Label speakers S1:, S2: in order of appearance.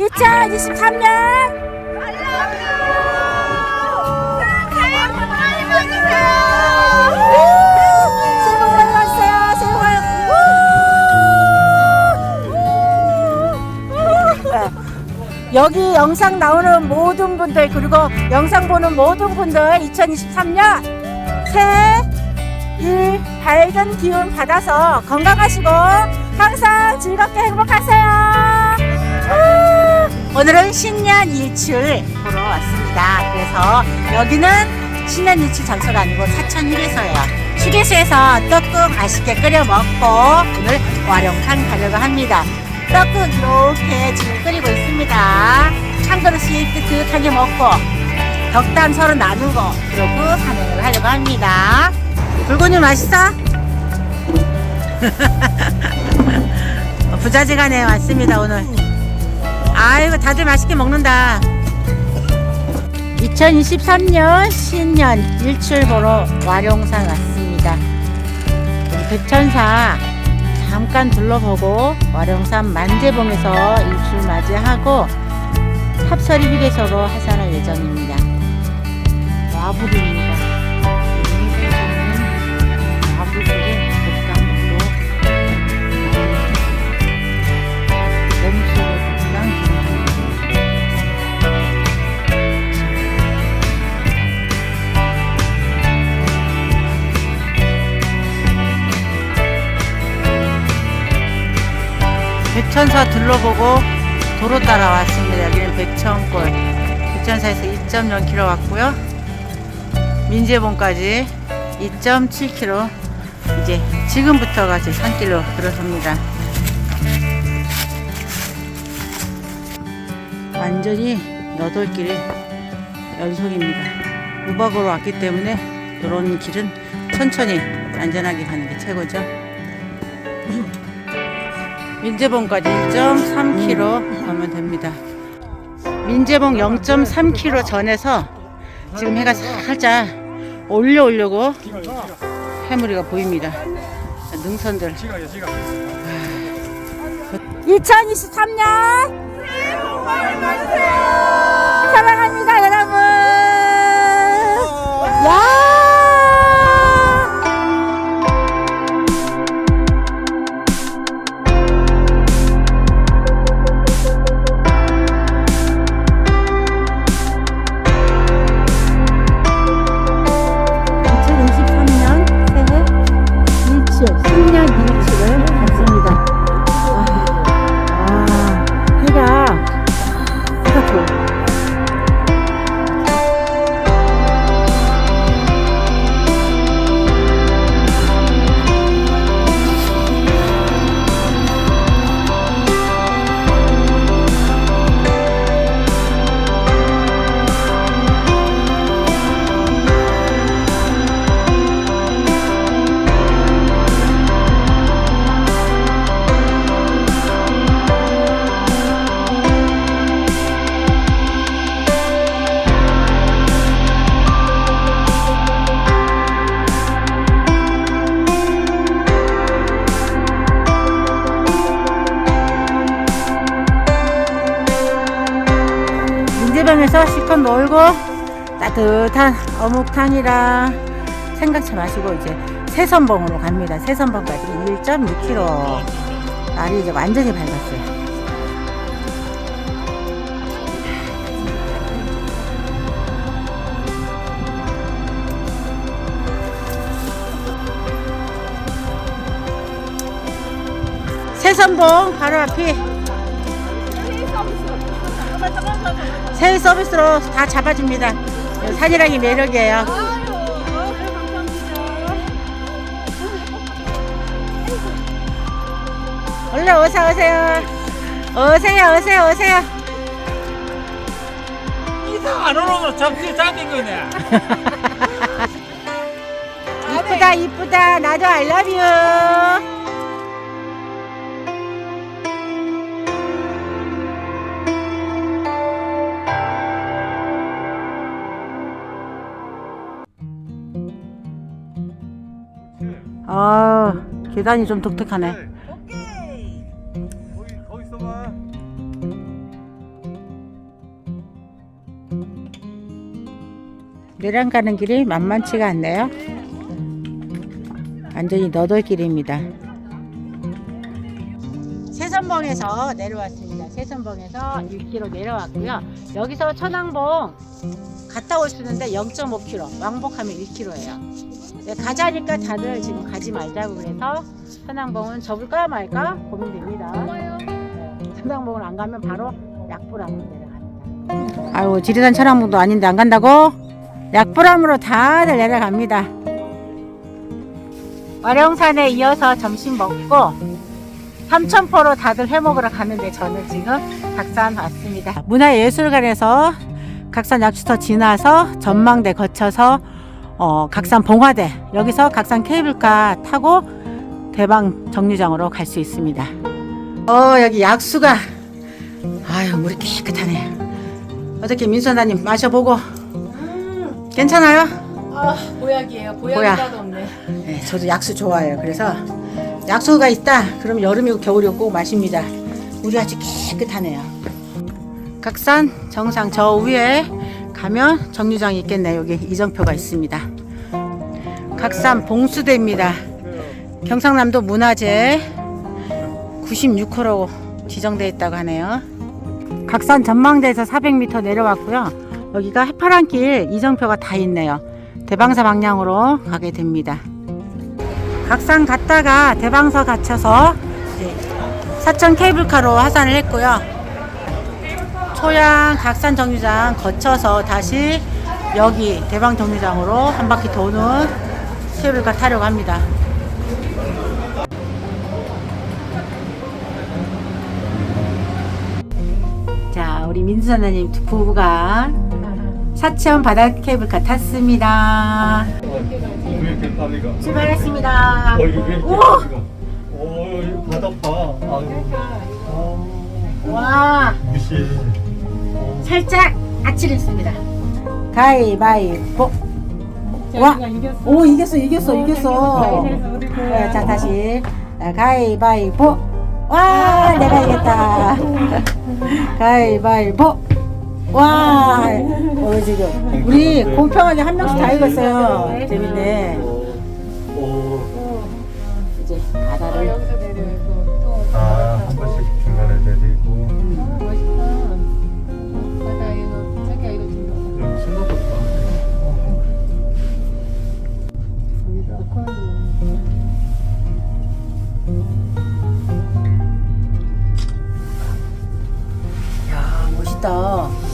S1: 2023년 새해 복 많이 받으세요. 새해 복 많이. 네. 여기 영상 나오는 모든 분들 그리고 영상 보는 모든 분들 2023년 새해 일 밝은 기운 받아서 건강하시고 항상 즐겁게 행복하세요. 우! 오늘은 신년 일출 보러 왔습니다. 그래서 여기는 신년 일출 장소가 아니고 사천 휴게소예요. 휴게소에서 떡국 맛있게 끓여 먹고 오늘 와룡탕 가려고 합니다. 떡국 이렇게 지금 끓이고 있습니다. 한 그릇씩 뜨뜻하게 먹고 덕담 서로 나누고 그러고 산행을 하려고 합니다. 불고님 맛있어? 부자지간에 왔습니다 오늘. 아이고 다들 맛있게 먹는다. 2023년 신년 일출 보러 와룡산 왔습니다. 우리 백천사 잠깐 둘러보고 와룡산 만재봉에서 일출 맞이하고 합서리 휴게소로 하산할 예정입니다. 와불입니다. 백천사 둘러보고 도로 따라 왔습니다. 여기는 백천골. 백천사에서 2.0km 왔고요. 민재봉까지 2.7km. 이제 지금부터가 제 산길로 들어섭니다. 완전히 너덜길이 연속입니다. 우박으로 왔기 때문에 이런 길은 천천히 안전하게 가는 게 최고죠. 민재봉까지 1.3km 가면 됩니다. 민재봉 0.3km 전에서 지금 해가 살짝 올려오려고 해무리가 보입니다. 능선들. 2023년 사랑합니다 민재방에서 실컷 놀고 따뜻한 어묵탕이랑 생강차 마시고 이제 세선봉으로 갑니다. 세선봉까지 1.6km. 날이 이제 완전히 밝았어요. 세선봉 바로 앞이 세일 서비스로 다 잡아줍니다. 산이랑이 매력이에요. 얼른 어서 오세요. 오세요, 오세요, 오세요.
S2: 이상 안 오면 잡지 잡힌 거네.
S1: 이쁘다, 이쁘다. 나도 I love you. 아 계단이 좀 독특하네. 내랑 가는 길이 만만치가 않네요. 완전히 너덜길입니다. 세선봉에서 내려왔습니다. 세선봉에서 6km 내려왔고요. 여기서 천왕봉 갔다 올 수 있는데 0.5km 왕복하면 1km예요. 가자니까 다들 지금 가지 말자고 그래서 천왕봉은 접을까 말까 고민됩니다. 네, 천왕봉을 안 가면 바로 약불암으로 내려갑니다. 아유 지리산 천왕봉도 아닌데 안 간다고? 약불암으로 다들 내려갑니다. 와룡산에 이어서 점심 먹고 삼천포로 다들 회 먹으러 가는데 저는 지금 각산 왔습니다. 문화예술관에서 각산 약수터 지나서 전망대 거쳐서 어, 각산 봉화대 여기서 각산 케이블카 타고 대방 정류장으로 갈 수 있습니다. 어 여기 약수가 아유 물이 깨끗하네. 어떻게 민선아님 마셔보고 괜찮아요?
S3: 아, 보약이에요. 보약이
S1: 보약.
S3: 따도 없네.
S1: 네, 저도 약수 좋아해요. 그래서 약수가 있다. 그럼 여름이고 겨울이고 꼭 마십니다. 우리 아주 깨끗하네요. 각산 정상 저 위에 가면 정류장이 있겠네요. 여기 이정표가 있습니다. 각산 봉수대입니다. 경상남도 문화재 96호로 지정되어 있다고 하네요. 각산 전망대에서 400m 내려왔고요. 여기가 해파랑길 이정표가 다 있네요. 대방사 방향으로 가게 됩니다. 각산 갔다가 대방서 갇혀서 사천 케이블카로 하산을 했고요. 초양 각산 정류장 거쳐서 다시 여기 대방 정류장으로 한 바퀴 도는 케이블카 타려고 합니다. 자, 우리 민수사님 두 부부가 사천 바다 케이블카 탔습니다.
S4: 왜 이렇게 빨리 가?
S1: 출발했습니다.
S4: 어, 이거 왜 이렇게
S1: 오!
S4: 빨리 가? 어, 이거 바다 봐. 아유. 어,
S1: 와,
S4: 무시해.
S1: 살짝 아찔했습니다. 가위바위보. 와, 오 이겼어, 이겼어, 이겼어. 네, 자 다시 자, 가위바위보. 와, 내가 이겼다. 가위바위보. 와, 어 지금 우리 공평하게 한 명씩 다 이겼어요. 재밌네. 이제 바다를 야 멋있다.